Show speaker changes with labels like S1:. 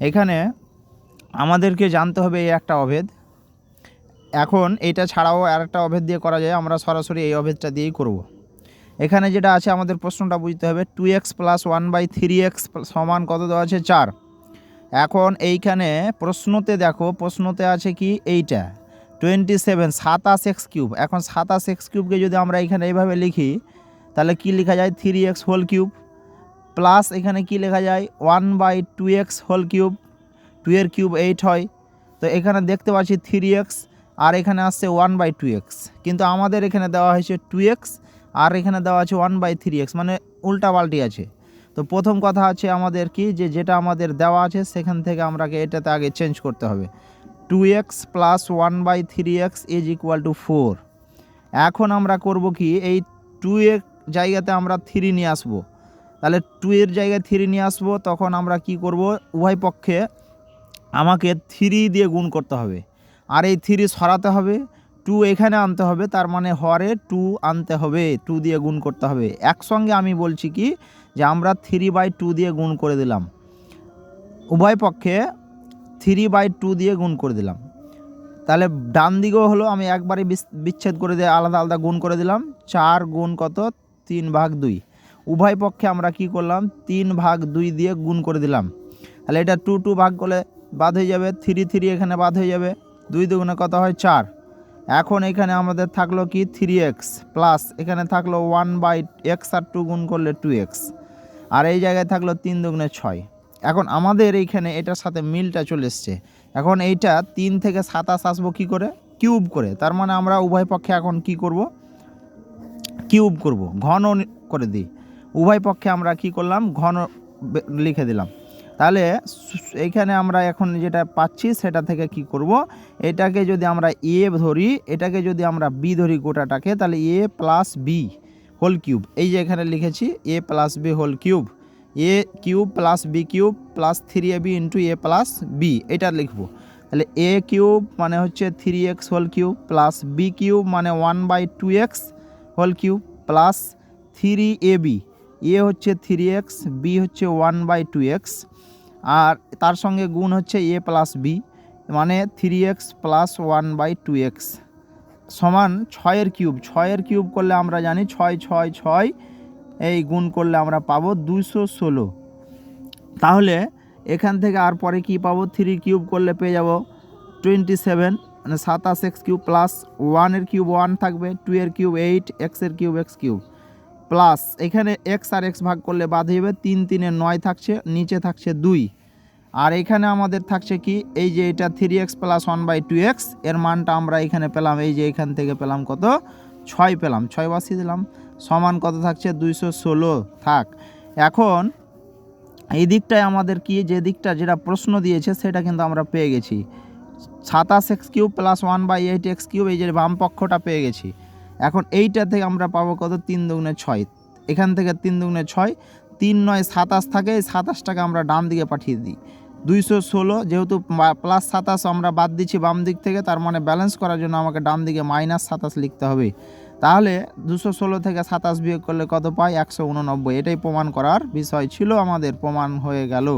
S1: এখানে আমাদেরকে জানতে হবে এই একটা অভেদ। এখন এইটা ছাড়াও আর একটা অভেদ দিয়ে করা যায়, আমরা সরাসরি এই অভেদটা দিয়েই করব। এখানে যেটা আছে, আমাদের প্রশ্নটা বুঝতে হবে two x plus one by three x সমান কত দেওয়া আছে? চার। এখন এইখানে প্রশ্নতে দেখো, প্রশ্নতে আছে কি? এইটা। টোয়েন্টি সেভেন সাতাশ এক্স কিউব এখন সাতাশ এক্স কিউবকে যদি আমরা এখানে এইভাবে লিখি, তাহলে কি লেখা যায়? Three x whole cube plus এখানে কি লেখা যায়? One by two x whole cube, two এর কিউব এইট হয়। তো এখানে দেখতে পাচ্ছি থ্রি এক্স, আর এখানে আসছে ওয়ান বাই টু এক্স। কিন্তু আমাদের এখানে দেওয়া হয়েছে টু এক্স, আর এখানে দেওয়া আছে ওয়ান বাই থ্রি এক্স মানে উল্টা পাল্টি আছে। তো প্রথম কথা আছে আমাদের কি? যে যেটা আমাদের দেওয়া আছে, সেখান থেকে আমরাকে এটাতে আগে চেঞ্জ করতে হবে। Two x plus one by three x is equal to four এখন আমরা করব কি? এই টু এর জায়গাতে আমরা থ্রি নিয়ে আসব। তাহলে টু এর জায়গায় থ্রি নিয়ে আসব, তখন আমরা কি করব? উভয় পক্ষে আমাকে থ্রি দিয়ে গুণ করতে হবে। আর এই থ্রি সরাতে হবে টু এখানে আনতে হবে, তার মানে হরে টু আনতে হবে টু দিয়ে গুণ করতে হবে। একসঙ্গে আমি বলছি কি, যে আমরা থ্রি বাই টু দিয়ে গুণ করে দিলাম। উভয় পক্ষে থ্রি বাই টু দিয়ে গুণ করে দিলাম। তাহলে ডান দিকেও হলো, আমি একবারে বিচ্ছেদ করে দিয়ে আলাদা আলাদা গুণ করে দিলাম। চার গুণ কত? তিন ভাগ দুই। উভয় পক্ষে আমরা কি করলাম? তিন ভাগ দুই দিয়ে গুণ করে দিলাম। তাহলে এটা টু টু ভাগ করলে বাদ হয়ে যাবে। থ্রি থ্রি এখানে বাদ হয়ে যাবে। দুই দুগুণে কত হয়? চার। এখন এখানে আমাদের থাকল কি? থ্রি এক্স প্লাস এখানে থাকল ওয়ান বাই এক্স আর টু গুণ করলে টু এক্স আর এই জায়গায় থাকল তিন দুগুণে ছয়। এখন আমাদের এইখানে এটার সাথে মিলটা চলে এসছে। এখন এইটা তিন থেকে সাতাশ আসব কী করে? কিউব করে। তার মানে আমরা উভয় পক্ষে এখন কি করব? কিউব করব। ঘন করে দিই। উভয় পক্ষে আমরা কি করলাম? ঘন লিখে দিলাম। তাহলে এইখানে আমরা এখন যেটা পাচ্ছি সেটা থেকে কি করব? এটাকে যদি আমরা এ ধরি, এটাকে যদি আমরা বি ধরি গোটাটাকে, তাহলে a plus b whole cube. এই যে এখানে লিখেছি, a plus b whole cube. A cube plus b cube plus three a b into a plus b, এটা লিখব। তাহলে এ কিউব মানে হচ্ছে three x whole cube plus b cube মানে one by two x whole cube plus three a b. A হচ্ছে three x B হচ্ছে one by two x আর তার সঙ্গে গুণ হচ্ছে এ প্লাস বি মানে three x plus one by two x সমান ছয়ের কিউব ছয়ের কিউব করলে আমরা জানি ছয় ছয় ছয়, এই গুণ করলে আমরা পাবো দুশো ষোলো। তাহলে এখান থেকে আর পরে কি পাবো? থ্রি কিউব করলে পেয়ে যাব টোয়েন্টি সেভেন মানে সাতাশ এক্স কিউব প্লাস ওয়ানের কিউব ওয়ান থাকবে টু এর কিউব এইট এক্সের কিউব এক্স কিউব প্লাস এখানে এক্স আর এক্স ভাগ করলে বাদ হয়ে যাবে তিন তিনে নয় থাকছে, নিচে থাকছে দুই। আর এখানে আমাদের থাকছে কি? এই যে এটা three x plus one by two এক্সের মানটা আমরা এখানে পেলাম, এই যে এখান থেকে পেলাম কত? ছয় পেলাম, ছয় বসিয়ে দিলাম। সমান কত থাকছে? দুইশো ষোলো থাক। এখন এই দিকটায় আমাদের কি? যে দিকটা যেটা প্রশ্ন দিয়েছে, সেটা কিন্তু আমরা পেয়ে গেছি। সাতাশ x cube plus one by eight x cube এই যে বাম পক্ষটা পেয়ে গেছি। এখন এইটা থেকে আমরা পাবো কত? তিন দুগুণে ছয়। এখান থেকে তিন দুগুণে ছয়, তিন নয় সাতাশ থাকে, এই সাতাশটাকে আমরা ডান দিকে পাঠিয়ে দিই। দুইশো ষোলো, যেহেতু প্লাস সাতাশ আমরা বাদ দিচ্ছি বাম দিক থেকে, তার মানে ব্যালেন্স করার জন্য আমাকে ডান দিকে মাইনাস সাতাশ লিখতে হবে। তাহলে দুশো ষোলো থেকে সাতাশ বিয়োগ করলে কত পাই? একশো উননব্বই। এটাই প্রমাণ করার বিষয় ছিল আমাদের, প্রমাণ হয়ে গেল।